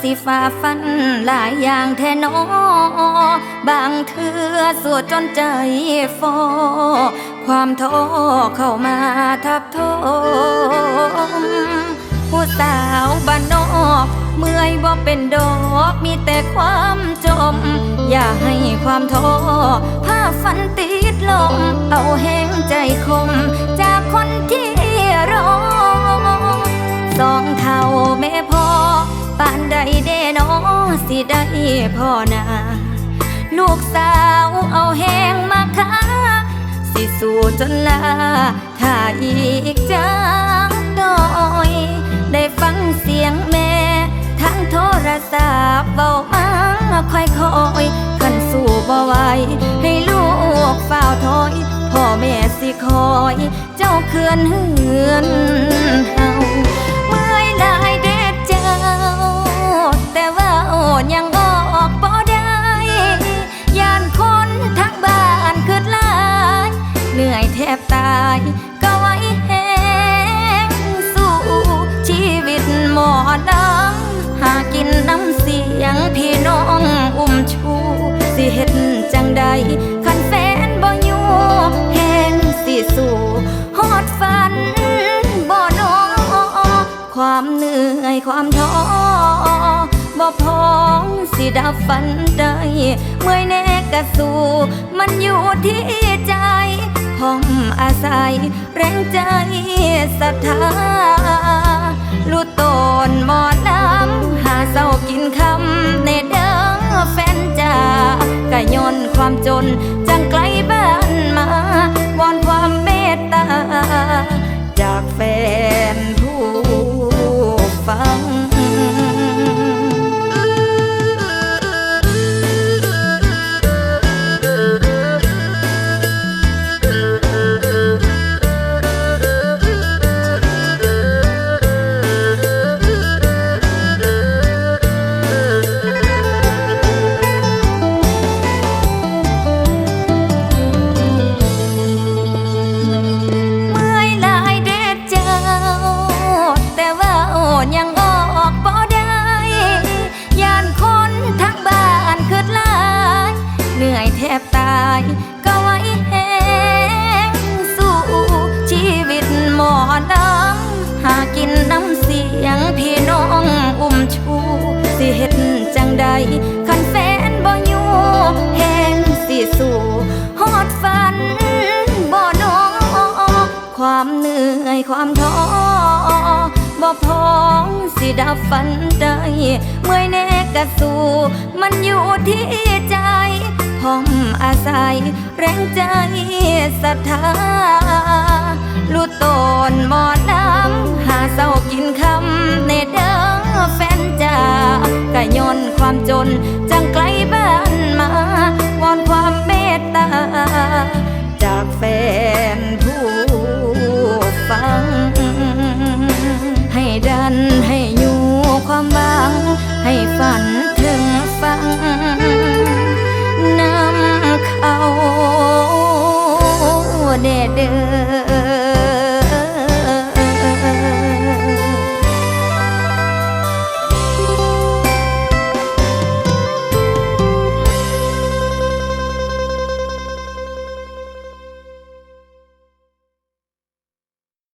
สิฝ่าฟันหลายอย่างแทนอบางเทือสวดจนใจฟอความท้อเข้ามาทับทมผู้สาวบ้านนอกเมื่อยบ่เป็นดอกมีแต่ความจม อย่าให้ความท้อพาฝันติดลมเอาแห้งใจคม ใดเด้นอสิได้พ่อนา ลูกสาวเอาแหงมาค้าสิสู้จนลา ถ้าอีกจังดอย ได้ฟังเสียงแม่ ทั้งโทรศัพท์เบามาค่อยคอยขันสู้บ่ไหวให้ลูกเฝ้าวถอย พ่อแม่สิคอย เจ้าเคือนเหือน ความท้อบ่พองสิดับฝันได้เมื่อยแน่กะสู้มันอยู่ที่ใจพร้อมอาศัย แรงใจศรัทธารู้ตนหมอลำหาเศร้ากินคำในเด้อแฟนจากะย้อนความจน บตายก็ไว้แหงสู้ชีวิตหมอดังหากินน้ำเสียงพี่น้องอุ้มชูสิเฮ็ดจังใดคันแฟนบ่อยู่แหงสิสู่ฮอดฝันบ่นอความเหนื่อยความท้อบ่พองสิดับฝันได้เมื่อยแน่กะสู้มันอยู่ที่ใจ พร้อมอาศัย แรงใจศรัทธาลูดตนหมอน้ำหาเศร้ากินคำในเด้อแฟนจ้ากะย้อนความจนจ